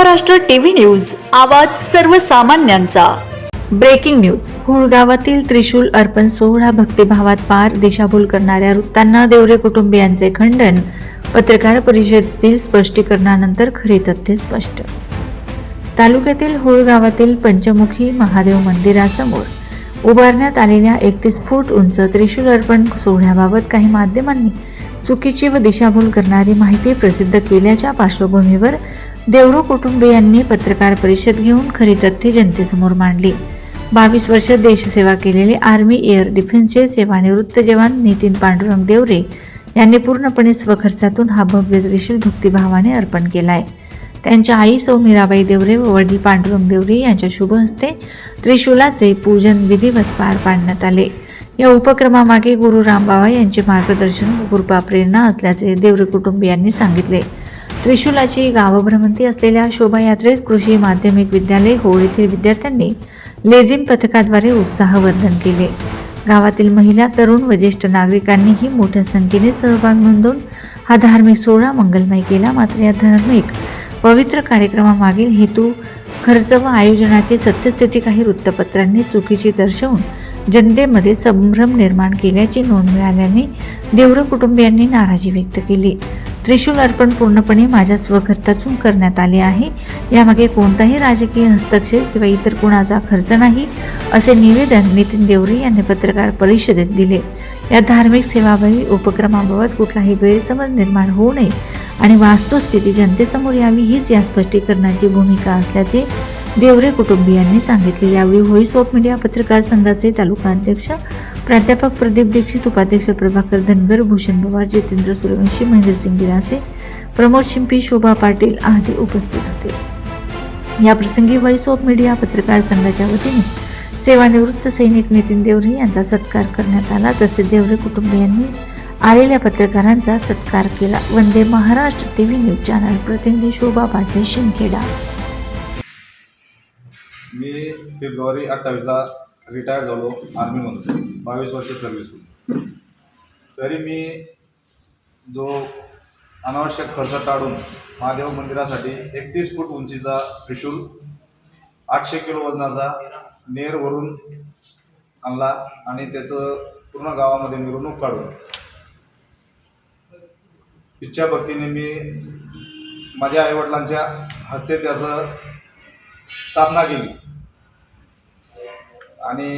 Maharashtra TV news आवाज सर्वसामान्यांचा. Breaking news. हुळगावातील त्रिशूल अर्पण सोहळा भक्तिभावात पार दिशाभूल करणाऱ्या वृत्तांना देवरे कुटुंबियांचे खंडन पत्रकार परिषदेतील स्पष्टीकरणानंतर खरे तथ्य स्पष्ट. तालुक्यातील हुळ गावातील पंचमुखी महादेव मंदिरासमोर उभारण्यात आलेल्या एकतीस फूट उंच त्रिशूल अर्पण सोहळ्याबाबत काही माध्यमांनी चुकीची व दिशाभूल करणारी माहिती प्रसिद्ध केल्याच्या पार्श्वभूमीवर देवरो कुटुंबियांनी पत्रकार परिषद घेऊन खरी तथ्ये जनतेसमोर मांडली. बावीस वर्ष देशसेवा केलेले आर्मी एअर डिफेन्सचे सेवानिवृत्त जवान नितीन पांडुरंग देवरे यांनी पूर्णपणे स्वखर्चातून हा भव्य दृश्य भक्तिभावाने अर्पण केला आहे त्यांच्या आई सौ मीराबाई देवरे व वडील पांडुरंग देवरे यांच्या शुभ हस्ते त्रिशूलाचे पूजन विधिवत पार पाडण्यात आले. या उपक्रमामागे गुरु रामबाबा यांचे मार्गदर्शन कृपा प्रेरणा असल्याचे देवरे कुटुंबियांनी सांगितले. त्रिशूलाची गावभ्रमंती असलेल्या शोभायात्रेत कृषी माध्यमिक विद्यालय होळ येथील विद्यार्थ्यांनी लेझिम पथकाद्वारे उत्साहवर्धन केले. गावातील महिला तरुण व ज्येष्ठ नागरिकांनीही मोठ्या संख्येने सहभाग नोंदवून हा धार्मिक सोहळा मंगलमय केला. मात्र या धार्मिक पवित्र कार्यक्रमामागील हेतू खर्च व आयोजनाची सत्यस्थिती काही वृत्तपत्रांनी चुकीची दर्शवून जनतेमध्ये संभ्रम निर्माण केल्याची नोंद मिळाल्याने देवरं कुटुंबियांनी नाराजी व्यक्त केली. त्रिशूल अर्पण पूर्णपणे माझ्या स्वखर्चातून करण्यात आले आहे. यामागे कोणताही राजकीय हस्तक्षेप किंवा इतर कोणाचा खर्च नाही असे निवेदन नितीन देवरे यांनी पत्रकार परिषदेत दिले. या धार्मिक सेवाभावी उपक्रमाबाबत कुठलाही गैरसमज निर्माण होऊ नये आणि वास्तुस्थिती जनतेसमोर यावी हीच या स्पष्टीकरणाची भूमिका असल्याचे देवरे कुटुंबियांनी सांगितले. यावेळी व्हॉइस ऑफ मीडिया पत्रकार संघाचे तालुका अध्यक्ष प्राध्यापक प्रदीप दीक्षित उपाध्यक्ष प्रभाकर धनगर भूषण पवार जितेंद्र सूर्यवंशी महेंद्रसिंग गिरासे प्रमोद शिंपी शोभा पाटील आदी उपस्थित होते. या प्रसंगी व्हॉइस ऑफ मीडिया पत्रकार संघाच्या वतीने सेवानिवृत्त सैनिक नितीन देवरे यांचा सत्कार करण्यात आला. तसेच देवरे कुटुंबियांनी आलेल्या पत्रकारांचा सत्कार केला. Vande Maharashtra TV news channel प्रतिनिधी शोभा पाटील शिंदखेडा. मी फेब्रुवारी अठ्ठावीसला रिटायर झालो आर्मीमधून बावीस वर्ष सर्व्हिस तरी मी जो अनावश्यक खर्च टाळून महादेव मंदिरासाठी एकतीस फूट उंचीचा त्रिशूल आठशे किलो वजनाचा नेरवरून आणला आणि त्याचं पूर्ण गावामध्ये मिरवणूक काढून. इच्छाभक्तीने मी माझ्या आईवडिलांच्या हस्ते त्याचं स्थापना केली आणि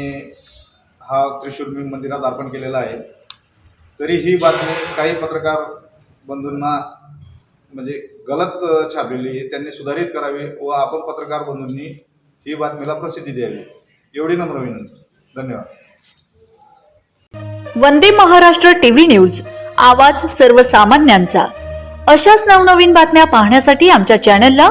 हा त्रिशूल मी मंदिरात अर्पण केलेला आहे. तरी ही बातमी काही पत्रकार बंधूंना म्हणजे गलत छापलेली आहे. त्यांनी सुधारित करावी व आपण पत्रकार बंधूंनी ही बातमीला प्रसिद्धी द्यावी. एवढी नम्र विनंती. धन्यवाद. वंदे महाराष्ट्र टीव्ही न्यूज आवाज सर्वसामान्यांचा. अशाच नवनवीन बातम्या पाहण्यासाठी आमच्या चॅनलला